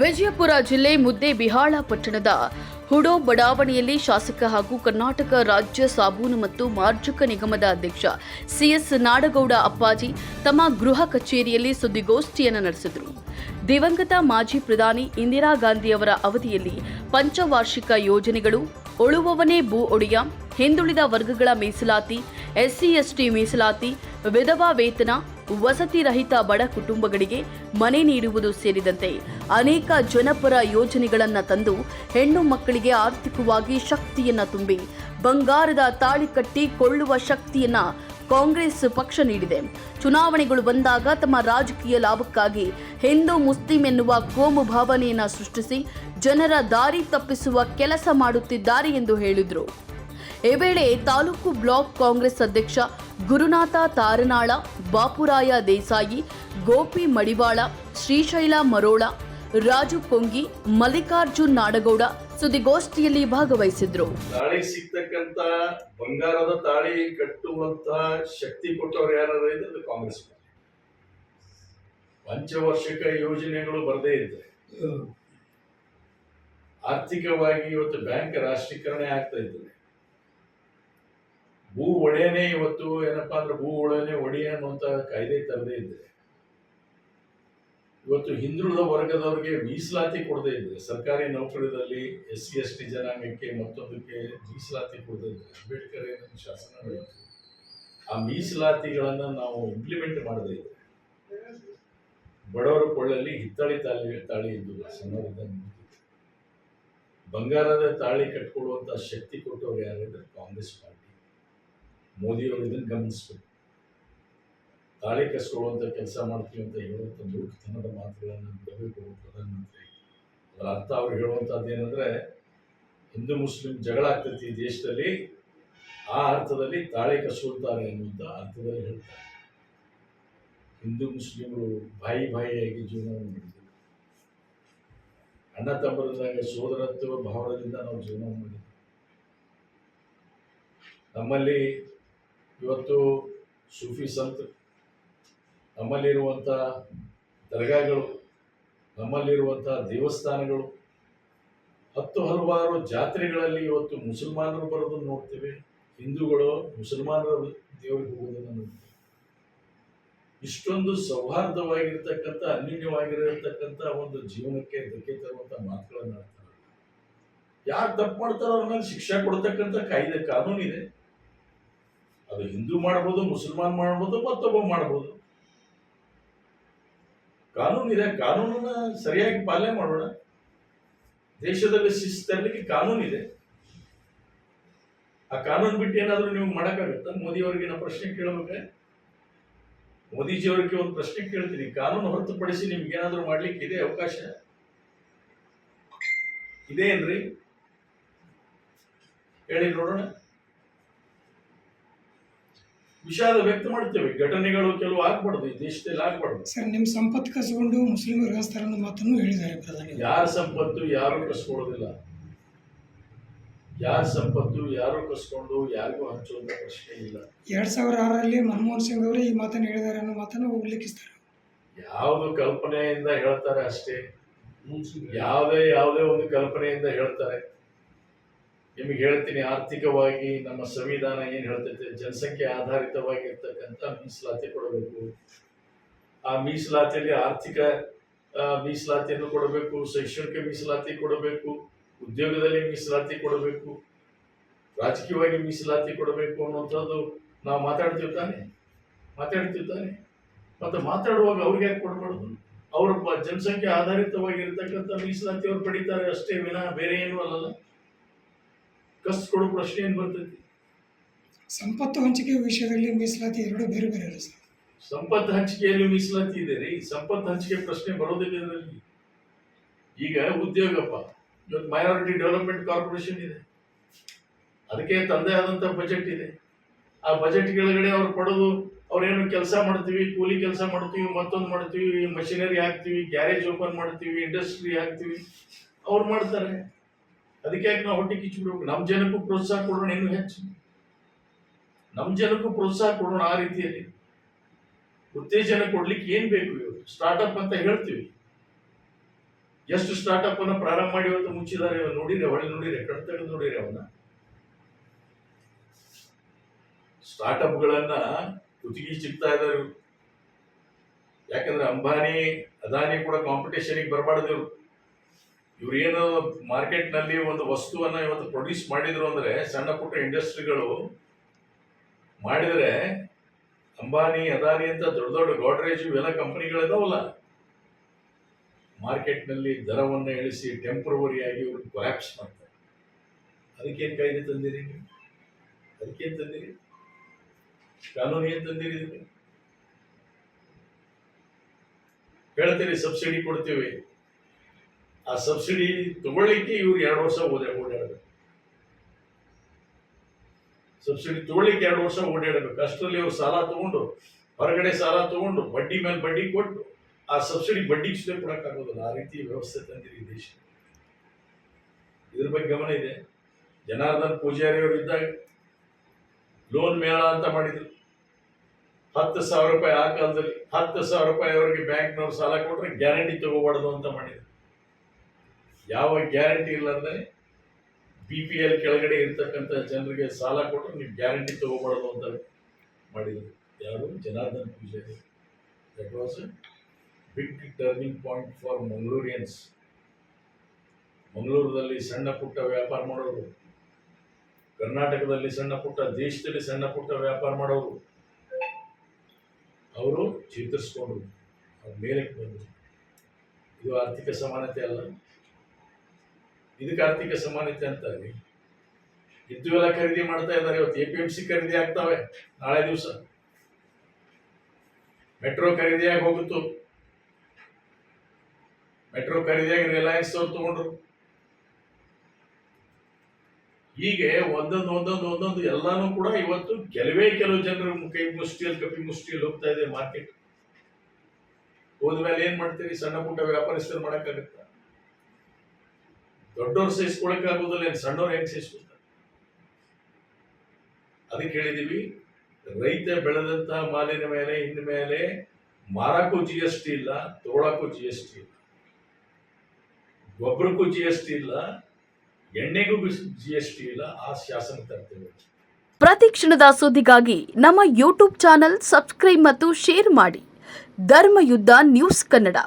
ವಿಜಯಪುರ ಜಿಲ್ಲೆ ಮುದ್ದೇಬಿಹಾಳ ಪಟ್ಟಣದ ಹುಡೋ ಬಡಾವಣೆಯಲ್ಲಿ ಶಾಸಕ ಹಾಗೂ ಕರ್ನಾಟಕ ರಾಜ್ಯ ಸಾಬೂನು ಮತ್ತು ಮಾರ್ಜಕ ನಿಗಮದ ಅಧ್ಯಕ್ಷ ಸಿಎಸ್ ನಾಡಗೌಡ ಅಪ್ಪಾಜಿ ತಮ್ಮ ಗೃಹ ಕಚೇರಿಯಲ್ಲಿ ಸುದ್ದಿಗೋಷ್ಠಿಯನ್ನು ನಡೆಸಿದರು. ದಿವಂಗತ ಮಾಜಿ ಪ್ರಧಾನಿ ಇಂದಿರಾ ಗಾಂಧಿಯವರ ಅವಧಿಯಲ್ಲಿ ಪಂಚವಾರ್ಷಿಕ ಯೋಜನೆಗಳು, ಉಳುವವನೇ ಭೂ ಒಡೆಯ, ಹಿಂದುಳಿದ ವರ್ಗಗಳ ಮೀಸಲಾತಿ, ಎಸ್ಸಿ, ಎಸ್ಟಿ ಮೀಸಲಾತಿ, ವಿಧವಾ ವೇತನ ವಸತಿ ರಹಿತ ಬಡ ಕುಟುಂಬಗಳಿಗೆ ಮನೆ ನೀಡುವುದು ಸೇರಿದಂತೆ ಅನೇಕ ಜನಪರ ಯೋಜನೆಗಳನ್ನು ತಂದು ಹೆಣ್ಣು ಮಕ್ಕಳಿಗೆ ಆರ್ಥಿಕವಾಗಿ ಶಕ್ತಿಯನ್ನ ತುಂಬಿ ಬಂಗಾರದ ತಾಳಿ ಕಟ್ಟಿ ಕೊಳ್ಳುವ ಶಕ್ತಿಯನ್ನ ಕಾಂಗ್ರೆಸ್ ಪಕ್ಷ ನೀಡಿದೆ. ಚುನಾವಣೆಗಳು ಬಂದಾಗ ತಮ್ಮ ರಾಜಕೀಯ ಲಾಭಕ್ಕಾಗಿ ಹಿಂದೂ ಮುಸ್ಲಿಂ ಎನ್ನುವ ಕೋಮು ಭಾವನೆಯನ್ನು ಸೃಷ್ಟಿಸಿ ಜನರ ದಾರಿ ತಪ್ಪಿಸುವ ಕೆಲಸ ಮಾಡುತ್ತಿದ್ದಾರೆ ಎಂದು ಹೇಳಿದರು. ಈ ವೇಳೆ ತಾಲೂಕು ಬ್ಲಾಕ್ ಕಾಂಗ್ರೆಸ್ ಅಧ್ಯಕ್ಷ ಗುರುನಾಥ ತಾರನಾಳ ಬಾಪುರಾಯ ದೇಸಾಯಿ ಗೋಪಿ ಮಡಿವಾಳ ಶ್ರೀಶೈಲ ಮರೋಳ ರಾಜು ಕೊಂಗಿ ಮಲ್ಲಿಕಾರ್ಜುನ್ ನಾಡಗೌಡ ಸುದ್ದಿಗೋಷ್ಠಿಯಲ್ಲಿ ಭಾಗವಹಿಸಿದ್ರು. ತಾಳಿ ಸಿಗ್ತಕ್ಕಂತ ಬಂಗಾರದ ತಾಳಿ ಕಟ್ಟುವಂತ ಶಕ್ತಿ ಕೊಟ್ಟವರು ಯಾರು ಇದ್ರೆ ಅದು ಕಾಂಗ್ರೆಸ್ ಪಂಚವಾರ್ಷಿಕ ಯೋಜನೆಗಳು ಬರದೇ ಇದ್ರೆ. ಆರ್ಥಿಕವಾಗಿ ಇವತ್ತು ಬ್ಯಾಂಕ್ ರಾಷ್ಟ್ರೀಕರಣ ಆಗ್ತಾ ಇದ್ರೆ. ಭೂ ಒಡೆಯನೇ ಇವತ್ತು, ಏನಪ್ಪಾ ಅಂದ್ರೆ ಭೂ ಒಡೆಯನೇ ಒಡೆಯ ಅನ್ನುವಂಥ ಕಾಯ್ದೆ ತರದೇ ಇದ್ರೆ ಇವತ್ತು ಹಿಂದುಳಿದ ವರ್ಗದವ್ರಿಗೆ ಮೀಸಲಾತಿ ಕೊಡದೇ ಇದ್ರೆ ಸರ್ಕಾರಿ ನೌಕರಿದಲ್ಲಿ ಎಸ್ ಸಿ ಎಸ್ ಟಿ ಜನಾಂಗಕ್ಕೆ ಮತ್ತೊಂದಕ್ಕೆ ಮೀಸಲಾತಿ ಕೊಡದೇ ಇದ್ರೆ ಅಂಬೇಡ್ಕರ್ ಏನು ಶಾಸನ ಹೇಳಿದ್ರು. ಆ ಮೀಸಲಾತಿಗಳನ್ನು ನಾವು ಇಂಪ್ಲಿಮೆಂಟ್ ಮಾಡದೇ ಇದ್ರೆ ಬಡವರ ಕೊಳ್ಳಲ್ಲಿ ಹಿತ್ತಾಳಿ ತಾಳಿ ತಾಳಿ ಇದ್ದು ಸಮಾಜದ ಬಂಗಾರದ ತಾಳಿ ಕಟ್ಕೊಳ್ಳುವಂತ ಶಕ್ತಿ ಕೊಟ್ಟವ್ರು ಯಾರಿದ್ರೆ ಕಾಂಗ್ರೆಸ್ ಪಾರ್ಟಿ. ಮೋದಿಯವರು ಇದನ್ನು ಗಮನಿಸ್ಬೇಕು. ತಾಳಿ ಕಸ್ಕೊಳ್ಳುವಂಥ ಕೆಲಸ ಮಾಡ್ತೀವಿ ಅಂತ ಹೇಳುವಂಥ ಮೂರ್ಖತನದ ಮಾತುಗಳನ್ನು ಬಿಡಬೇಕು ಪ್ರಧಾನಮಂತ್ರಿ. ಅದರ ಅರ್ಥ ಅವ್ರು ಹೇಳುವಂಥದ್ದು ಏನಂದ್ರೆ, ಹಿಂದೂ ಮುಸ್ಲಿಂ ಜಗಳ ಆಗ್ತೈತಿ ಈ ದೇಶದಲ್ಲಿ, ಆ ಅರ್ಥದಲ್ಲಿ ತಾಳಿ ಕಸ್ಕೊಳ್ತಾರೆ ಅನ್ನುವಂಥ ಅರ್ಥದಲ್ಲಿ ಹೇಳ್ತಾರೆ. ಹಿಂದೂ ಮುಸ್ಲಿಮರು ಬಾಯಿ ಬಾಯಿಯಾಗಿ ಜೀವನವನ್ನು ಮಾಡಿದ್ರು. ಅಣ್ಣ ತಮ್ಮರದಾಗ ಸೋದರತ್ವ ಭಾವದಿಂದ ನಾವು ಜೀವನ ಮಾಡಿದ್ವಿ. ನಮ್ಮಲ್ಲಿ ಇವತ್ತು ಸೂಫಿ ಸಂತ ನಮ್ಮಲ್ಲಿರುವಂಥ ದರ್ಗಾಗಳು, ನಮ್ಮಲ್ಲಿರುವಂಥ ದೇವಸ್ಥಾನಗಳು, ಹತ್ತು ಹಲವಾರು ಜಾತ್ರೆಗಳಲ್ಲಿ ಇವತ್ತು ಮುಸಲ್ಮಾನರು ಬರೋದನ್ನು ನೋಡ್ತೇವೆ. ಹಿಂದೂಗಳು ಮುಸಲ್ಮಾನರ ದೇವರಿಗೆ ಹೋಗೋದನ್ನು ನೋಡ್ತೇವೆ. ಇಷ್ಟೊಂದು ಸೌಹಾರ್ದವಾಗಿರ್ತಕ್ಕಂಥ, ಅನ್ಯೂನ್ಯವಾಗಿರತಕ್ಕಂಥ ಒಂದು ಜೀವನಕ್ಕೆ ಧಕ್ಕೆ ತರುವಂಥ ಮಾತುಗಳನ್ನು ಆಡ್ತಾರೆ. ಯಾರು ತಪ್ಪು ಮಾಡ್ತಾರೋ ಅವ್ರ ಮೇಲೆ ಶಿಕ್ಷೆ ಕೊಡ್ತಕ್ಕಂಥ ಕಾಯ್ದೆ ಕಾನೂನಿದೆ. ಅದು ಹಿಂದೂ ಮಾಡ್ಬೋದು, ಮುಸಲ್ಮಾನ್ ಮಾಡ್ಬೋದು, ಮತ್ತೊಬ್ಬ ಮಾಡ್ಬೋದು. ಕಾನೂನಿದೆ ಕಾನೂನನ್ನ ಸರಿಯಾಗಿ ಪಾಲನೆ ಮಾಡೋಣ. ದೇಶದಲ್ಲಿ ಶಿಸ್ತು ತರಲಿಕ್ಕೆ ಕಾನೂನಿದೆ ಆ ಕಾನೂನು ಬಿಟ್ಟು ಏನಾದರೂ ನೀವು ಮಾಡೋಕ್ಕಾಗುತ್ತಾ? ಮೋದಿಯವರಿಗೆ ನಾವು ಪ್ರಶ್ನೆ ಕೇಳಬೇಕೆ? ಮೋದಿಜಿಯವರಿಗೆ ಒಂದು ಪ್ರಶ್ನೆ ಕೇಳ್ತೀನಿ. ಕಾನೂನು ಹೊರತುಪಡಿಸಿ ನಿಮ್ಗೆ ಏನಾದರೂ ಮಾಡ್ಲಿಕ್ಕೆ ಇದೆ ಅವಕಾಶ? ಇದೆ ಏನ್ರಿ? ಹೇಳಿ ನೋಡೋಣ. ವಿಷಾದ ವ್ಯಕ್ತ ಮಾಡ್ತೇವೆ. ಘಟನೆಗಳು ಕೆಲವು ಆಗ್ಬಾರ್ದು ಈ ದೇಶದಲ್ಲಿ ಆಗ್ಬಾರ್ದು. ಸರ್ ನಿಮ್ಮ ಸಂಪತ್ತು ಕಸ್ಕೊಂಡು ಮುಸ್ಲಿಮರು ಕಸ್ತಾರೆ ಅನ್ನೋ ಮಾತನ್ನು ಹೇಳಿದ್ದಾರೆ ಪ್ರಧಾನಿ. ಯಾರ ಸಂಪತ್ತು ಯಾರು ಕಸ್ಕೊಳ್ಳೋದಿಲ್ಲ. ಯಾರ ಸಂಪತ್ತು ಯಾರು ಕಸ್ಕೊಂಡು ಯಾರಿಗೂ ಹಂಚುವಂತ ಪ್ರಶ್ನೆ ಇಲ್ಲ. ಎರಡ್ ಸಾವಿರ ಆರರಲ್ಲಿ ಮನಮೋಹನ್ ಸಿಂಗ್ ಅವರು ಈ ಮಾತನ್ನು ಹೇಳಿದ್ದಾರೆ ಅನ್ನೋ ಮಾತನ್ನು ಉಲ್ಲೇಖಿಸ್ತಾರೆ. ಯಾವುದು ಕಲ್ಪನೆಯಿಂದ ಹೇಳ್ತಾರೆ ಅಷ್ಟೇ. ಯಾವುದೇ ಯಾವುದೇ ಒಂದು ಕಲ್ಪನೆಯಿಂದ ಹೇಳ್ತಾರೆ. ನಿಮಗೆ ಹೇಳ್ತೀನಿ, ಆರ್ಥಿಕವಾಗಿ ನಮ್ಮ ಸಂವಿಧಾನ ಏನು ಹೇಳ್ತೈತೆ, ಜನಸಂಖ್ಯೆ ಆಧಾರಿತವಾಗಿ ಇರ್ತಕ್ಕಂಥ ಮೀಸಲಾತಿ ಕೊಡಬೇಕು. ಆ ಮೀಸಲಾತಿಯಲ್ಲಿ ಆರ್ಥಿಕ ಮೀಸಲಾತಿಯನ್ನು ಕೊಡಬೇಕು, ಶೈಕ್ಷಣಿಕ ಮೀಸಲಾತಿ ಕೊಡಬೇಕು, ಉದ್ಯೋಗದಲ್ಲಿ ಮೀಸಲಾತಿ ಕೊಡಬೇಕು, ರಾಜಕೀಯವಾಗಿ ಮೀಸಲಾತಿ ಕೊಡಬೇಕು ಅನ್ನುವಂಥದ್ದು ನಾವು ಮಾತಾಡ್ತೀವಿ ತಾನೆ? ಮಾತಾಡ್ತೀವಿ ತಾನೆ? ಮತ್ತು ಮಾತಾಡುವಾಗ ಅವ್ರಿಗೆ ಯಾಕೆ ಕೊಡಬಾರ್ದು? ಅವರು ಜನಸಂಖ್ಯೆ ಆಧಾರಿತವಾಗಿರ್ತಕ್ಕಂಥ ಮೀಸಲಾತಿ ಅವ್ರು ಪಡಿತಾರೆ ಅಷ್ಟೇ ವಿನ ಬೇರೆ ಏನೂ ಅಲ್ಲಲ್ಲ. ಕಸ್ ಕೊಡೋ ಪ್ರಶ್ನೆ ಏನು ಬರ್ತೈತಿ? ಸಂಪತ್ತು ಹಂಚಿಕೆ ವಿಷಯದಲ್ಲಿ ಮೀಸಲಾತಿ ಎರಡು ಬೇರೆ ಬೇರೆ ಇದೆ ಸರ್. ಸಂಪತ್ತು ಹಂಚಿಕೆಯಲ್ಲಿ ಮೀಸಲಾತಿ ಇದೆ ರೀ. ಸಂಪತ್ತು ಹಂಚಿಕೆ ಪ್ರಶ್ನೆ ಬರೋದಿಲ್ಲ ಇದರಲ್ಲಿ. ಈಗ ಉದ್ಯೋಗಪ್ಪ ಇವತ್ತು ಮೈನಾರಿಟಿ ಡೆವಲಪ್ಮೆಂಟ್ ಕಾರ್ಪೊರೇಷನ್ ಇದೆ. ಅದಕ್ಕೆ ತಂದೆ ಆದಂಥ ಬಜೆಟ್ ಇದೆ. ಆ ಬಜೆಟ್ ಕೆಳಗಡೆ ಅವ್ರು ಪಡೆದು ಅವ್ರೇನು ಕೆಲಸ ಮಾಡ್ತೀವಿ ಕೂಲಿ ಕೆಲಸ ಮಾಡ್ತೀವಿ ಮತ್ತೊಂದು ಮಾಡ್ತೀವಿ ಮಷಿನರಿ ಹಾಕ್ತೀವಿ ಗ್ಯಾರೇಜ್ ಓಪನ್ ಮಾಡ್ತೀವಿ ಇಂಡಸ್ಟ್ರಿ ಹಾಕ್ತೀವಿ ಅವ್ರು ಮಾಡ್ತಾರೆ. ಅದಕ್ಕೆ ಯಾಕೆ ನಾವು ಹೊಟ್ಟೆ ಕಿಚ್ಚಿಬಿಡ್ಬೇಕು ನಮ್ಮ ಜನಕ್ಕೂ ಪ್ರೋತ್ಸಾಹ ಕೊಡೋಣ ಇನ್ನೂ ಹೆಚ್ಚು. ನಮ್ಮ ಜನಕ್ಕೂ ಪ್ರೋತ್ಸಾಹ ಕೊಡೋಣ ಆ ರೀತಿಯಲ್ಲಿ. ಉತ್ತೇಜನ ಕೊಡ್ಲಿಕ್ಕೆ ಏನ್ ಬೇಕು ಇವರು? ಸ್ಟಾರ್ಟ್ಅಪ್ ಅಂತ ಹೇಳ್ತೀವಿ. ಎಷ್ಟು ಸ್ಟಾರ್ಟ್ಅಪ್ ಅನ್ನ ಪ್ರಾರಂಭ ಮಾಡಿ ಅಂತ ಮುಚ್ಚಿದ್ದಾರೆ ನೋಡಿರಿ ಹೊಳೆ ನೋಡಿರಿ, ಕಣ್ ತೆಗೆದು ನೋಡಿರಿ ಅವನ್ನ ಸ್ಟಾರ್ಟಪ್ಗಳನ್ನ ಕುತ್ತಿಗೆ ಸಿಗ್ತಾ ಇದ್ದಾರೆ ಯಾಕಂದ್ರೆ ಅಂಬಾನಿ, ಅದಾನಿ ಕೂಡ ಕಾಂಪಿಟೇಷನ್ಗೆ ಬರಬಾರ್ದು ಇವ್ರು. ಇವ್ರು ಮಾರ್ಕೆಟ್ನಲ್ಲಿ ಮಾರ್ಕೆಟ್ನಲ್ಲಿ ಒಂದು ವಸ್ತುವನ್ನ ಇವತ್ತು ಪ್ರೊಡ್ಯೂಸ್ ಮಾಡಿದ್ರು ಅಂದ್ರೆ ಸಣ್ಣ ಪುಟ್ಟ ಇಂಡಸ್ಟ್ರಿಗಳು ಮಾಡಿದರೆ ಅಂಬಾನಿ, ಅದಾನಿ ಅಂತ ದೊಡ್ಡ ದೊಡ್ಡ ಗೋಡ್ರೇಜ್ ಇವೆಲ್ಲ ಕಂಪನಿಗಳಿದಾವಲ್ಲ. ಮಾರ್ಕೆಟ್ನಲ್ಲಿ ದರವನ್ನು ಇಳಿಸಿ ಟೆಂಪ್ರವರಿಯಾಗಿ ಇವರು ಕೊಲ್ಯಾಪ್ಸ್ ಮಾಡ್ತಾರೆ. ಅದಕ್ಕೇನು ಕಾಯ್ದೆ ತಂದಿರಿ ಅದಕ್ಕೇನು ತಂದಿರಿ? ಕಾನೂನು ಏನು ತಂದಿರಿ ಇದಕ್ಕೆ? ಹೇಳ್ತೀರಿ, ಸಬ್ಸಿಡಿ ಕೊಡ್ತೀವಿ. ಆ ಸಬ್ಸಿಡಿ ತಗೊಳ್ಳಿಕ್ಕೆ ಇವ್ರು ಎರಡು ವರ್ಷ ಓದ ಓಡಾಡಬೇಕು. ಸಬ್ಸಿಡಿ ತಗೊಳ್ಳಿಕ್ಕೆ ಎರಡು ವರ್ಷ ಓಡಾಡಬೇಕು. ಅಷ್ಟರಲ್ಲಿ ಅವ್ರು ಸಾಲ ತಗೊಂಡು, ಹೊರಗಡೆ ಸಾಲ ತಗೊಂಡು, ಬಡ್ಡಿ ಮೇಲೆ ಬಡ್ಡಿ ಕೊಟ್ಟು, ಆ ಸಬ್ಸಿಡಿ ಬಡ್ಡಿ ಸುದೇ ಕೊಡಕ್ಕಾಗೋದಿಲ್ಲ. ಆ ರೀತಿ ವ್ಯವಸ್ಥೆ ತಂದಿರಿ ದೇಶ. ಇದ್ರ ಬಗ್ಗೆ ಗಮನ ಇದೆ. ಜನಾರ್ದನ್ ಪೂಜಾರಿ ಅವರು ಇದ್ದಾಗ ಲೋನ್ ಮೇಳ ಅಂತ ಮಾಡಿದ್ರು. ಹತ್ತು ಸಾವಿರ ರೂಪಾಯಿ ಆ ಕಾಲದಲ್ಲಿ, ಹತ್ತು ಸಾವಿರ ರೂಪಾಯಿ ಅವರಿಗೆ ಬ್ಯಾಂಕ್ನವ್ರು ಸಾಲ ಕೊಟ್ಟರೆ ಗ್ಯಾರಂಟಿ ತಗೋಬಾರ್ದು ಅಂತ ಮಾಡಿದ್ರು. ಯಾವ ಗ್ಯಾರಂಟಿ ಇಲ್ಲಂದ್ರೆ ಬಿ ಪಿ ಎಲ್ ಕೆಳಗಡೆ ಇರ್ತಕ್ಕಂಥ ಜನರಿಗೆ ಸಾಲ ಕೊಟ್ಟು ನೀವು ಗ್ಯಾರಂಟಿ ತಗೋಬಾರ್ದು ಅಂತ ಮಾಡಿದರು. ಯಾರು? Janardhan Poojary that was big turning point for Mangaloreans ಮಂಗಳೂರಿನಲ್ಲಿ ಸಣ್ಣ ಪುಟ್ಟ ವ್ಯಾಪಾರ ಮಾಡೋರು. ಕರ್ನಾಟಕದಲ್ಲಿ ಸಣ್ಣ ಪುಟ್ಟ, ದೇಶದಲ್ಲಿ ಸಣ್ಣ ಪುಟ್ಟ ವ್ಯಾಪಾರ ಮಾಡೋರು. ಅವರು ಚೇತರಿಸ್ಕೊಂಡ್ರು. ಅವ್ರ ಮೇಲಕ್ಕೆ ಬಂದರು. ಇದು ಆರ್ಥಿಕ ಸಮಾನತೆ ಅಲ್ಲ. ಇದಕ್ಕೆ ಆರ್ಥಿಕ ಸಮಾನತೆ ಅಂತಾರೆ ಎಲ್ಲ ಖರೀದಿ ಮಾಡ್ತಾ ಇದ್ದಾರೆ, ಇವತ್ತು ಎ ಪಿ ಎಂ ಸಿ ಖರೀದಿ ಆಗ್ತಾವೆ ನಾಳೆ ದಿವಸ. ಮೆಟ್ರೋ ಖರೀದಿಯಾಗಿ ಹೋಗುತ್ತು. ಮೆಟ್ರೋ ಖರೀದಿಯಾಗಿ ರಿಲಯನ್ಸ್ ಅವ್ರು ತಗೊಂಡ್ರು. ಹೀಗೆ ಒಂದೊಂದು ಒಂದೊಂದು ಒಂದೊಂದು ಎಲ್ಲಾನು ಕೂಡ ಇವತ್ತು ಕೆಲವೇ ಕೆಲವು ಜನರು ಕೈ ಮುಷ್ಟಿಯಲ್ಲಿ ಕಪಿ ಮುಷ್ಟಿಯಲ್ಲಿ ಹೋಗ್ತಾ ಇದೆ ಮಾರ್ಕೆಟ್. ಹೋದ್ಮೇಲೆ ಏನ್ ಮಾಡ್ತೀರಿ? ಸಣ್ಣ ಪುಟ್ಟ ವ್ಯಾಪಾರಸ್ಥರು ಮಾಡಕ್ಕಾಗತ್ತ? ದೊಡ್ಡವ್ರು ಸಹಿಸ್ಕೊಳಕ್ ಆಗೋದಿಲ್ಲ ಏನ್ ಸಣ್ಣವ್ರು ಹೆಂಗ್ ಸಹಿಸ್ಕೊಳ್ತಾರೆ ಅದಕ್ಕೆ ಹೇಳಿದೀವಿ, ರೈತ ಬೆಳೆದಂತ ಮಾಲಿನ ಮೇಲೆ ಇನ್ ಮೇಲೆ ಮಾರಕ್ಕೂ ಜಿ ಎಸ್ ಟಿ ಇಲ್ಲ, ತಗೊಳಕ್ಕೂ ಜಿ ಎಸ್ ಟಿ ಇಲ್ಲ. ಗೊಬ್ಬರಕ್ಕೂ ಜಿ ಎಸ್ ಟಿ ಇಲ್ಲ, ಎಣ್ಣೆಗೂ ಜಿ ಎಸ್ ಟಿ ಇಲ್ಲ, ಆ ಶಾಸನ ತರ್ತೇವೆ. ಪ್ರತಿ ಕ್ಷಣದ ಸುದ್ದಿಗಾಗಿ ನಮ್ಮ ಯೂಟ್ಯೂಬ್ ಚಾನೆಲ್ ಸಬ್ಸ್ಕ್ರೈಬ್ ಮತ್ತು ಶೇರ್ ಮಾಡಿ. ಧರ್ಮಯುದ್ಧ ನ್ಯೂಸ್ ಕನ್ನಡ